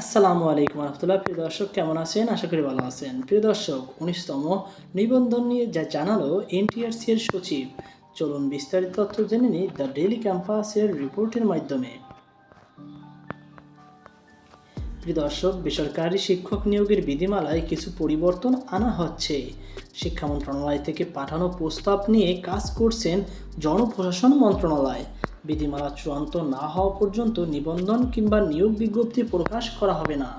আসসালামু আলাইকুম রহমতুল্লাহ প্রিয় দর্শক, কেমন আছেন? আশা করি ভালো আছেন। প্রিয় দর্শক, উনিশতম নিবন্ধন নিয়ে যা জানালো এনটিআরসি এর সচিব। চলুন বিস্তারিত তথ্য জেনে নিই দ্য ডেলি ক্যাম্পাসের রিপোর্টের মাধ্যমে। প্রিয় দর্শক, বেসরকারি শিক্ষক নিয়োগের বিধিমালায় কিছু পরিবর্তন আনা হচ্ছে। শিক্ষা মন্ত্রণালয় থেকে পাঠানো প্রস্তাব নিয়ে কাজ করছেন জনপ্রশাসন মন্ত্রণালয়। বিধিমালা চূড়ান্ত না হওয়া পর্যন্ত নিবন্ধন কিংবা নিয়োগ বিজ্ঞপ্তি প্রকাশ করা হবে না।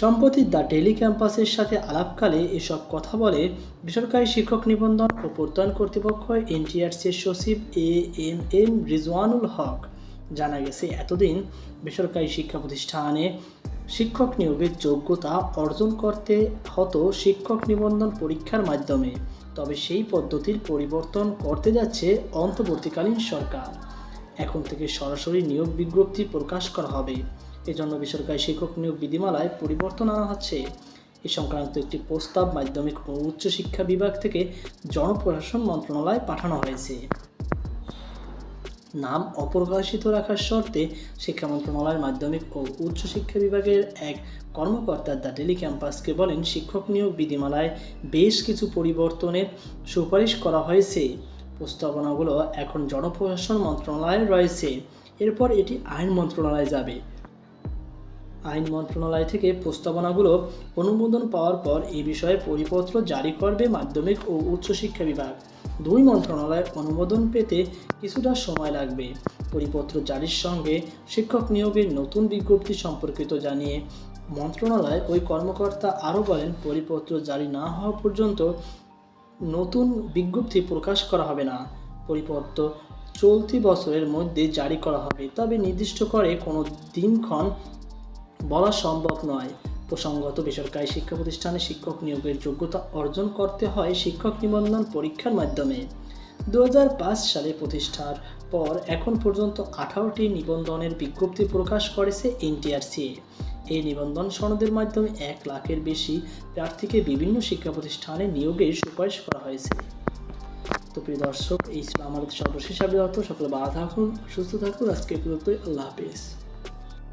সম্প্রতি দ্য ডেলি ক্যাম্পাসের সাথে আলাপকালে এসব কথা বলে বেসরকারি শিক্ষক নিবন্ধন ও প্রত্যয়ন কর্তৃপক্ষ এনটিআরসির সচিব A M M Rizwanul Haque জানা গেছে, এতদিন বেসরকারি শিক্ষা প্রতিষ্ঠানে শিক্ষক নিয়োগের যোগ্যতা অর্জন করতে হতো শিক্ষক নিবন্ধন পরীক্ষার মাধ্যমে। তবে সেই পদ্ধতির পরিবর্তন করতে যাচ্ছে অন্তর্বর্তীকালীন সরকার। এখন থেকে সরাসরি নিয়োগ বিজ্ঞপ্তি প্রকাশ করা হবে। এজন্য বেসরকারি শিক্ষক নিয়োগ বিধিমালায় পরিবর্তন আনা হচ্ছে। এ সংক্রান্ত একটি প্রস্তাব মাধ্যমিক ও উচ্চশিক্ষা বিভাগ থেকে জনপ্রশাসন মন্ত্রণালয়ে পাঠানো হয়েছে। নাম অপ্রকাশিত রাখার শর্তে শিক্ষা মন্ত্রণালয়ের মাধ্যমিক ও উচ্চশিক্ষা বিভাগের এক কর্মকর্তা দ্য ডেলি ক্যাম্পাসকে বলেন, শিক্ষক নিয়োগ বিধিমালায় বেশ কিছু পরিবর্তনের সুপারিশ করা হয়েছে। প্রস্তাবনাগুলো এখন জনপ্রশাসন মন্ত্রণালয়ে রয়েছে। এরপর এটি আইন মন্ত্রণালয়ে যাবে। আইন মন্ত্রণালয় থেকে প্রস্তাবনাগুলো অনুমোদন পাওয়ার পর এই বিষয়ে পরিপত্র জারি করবে মাধ্যমিক ও উচ্চশিক্ষা বিভাগ। দুই মন্ত্রণালয়ের অনুমোদন পেতে কিছুটা সময় লাগবে। পরিপত্র জারির সঙ্গে শিক্ষক নিয়োগের নতুন বিজ্ঞপ্তি সম্পর্কিত জানিয়ে মন্ত্রণালয় ওই কর্মকর্তা আরও বলেন, পরিপত্র জারি না হওয়া পর্যন্ত নতুন বিজ্ঞপ্তি প্রকাশ করা হবে না। পরিপত্র চলতি বছরের মধ্যে জারি করা হবে, তবে নির্দিষ্ট করে কোনো দিনক্ষণ বলা সম্ভব নয়। প্রসঙ্গত, বেসরকারি শিক্ষা প্রতিষ্ঠানে শিক্ষক নিয়োগের যোগ্যতা অর্জন করতে হয় শিক্ষক নিবন্ধন পরীক্ষার মাধ্যমে। দু হাজার পাঁচ সালে প্রতিষ্ঠার পর এখন পর্যন্ত আঠারোটি নিবন্ধনের বিজ্ঞপ্তি প্রকাশ করেছে এনটিআরসি। এই নিবন্ধন সনদের মাধ্যমে এক লাখের বেশি প্রার্থীকে বিভিন্ন শিক্ষা প্রতিষ্ঠানে নিয়োগের সুপারিশ করা হয়েছে। তো প্রিয় দর্শক, এই ছিল আমাদের সর্বশেষ আপডেট সকলে ভালো থাকুন, সুস্থ থাকুন। আজকে পর্যন্তই। আল্লাহ হাফিজ।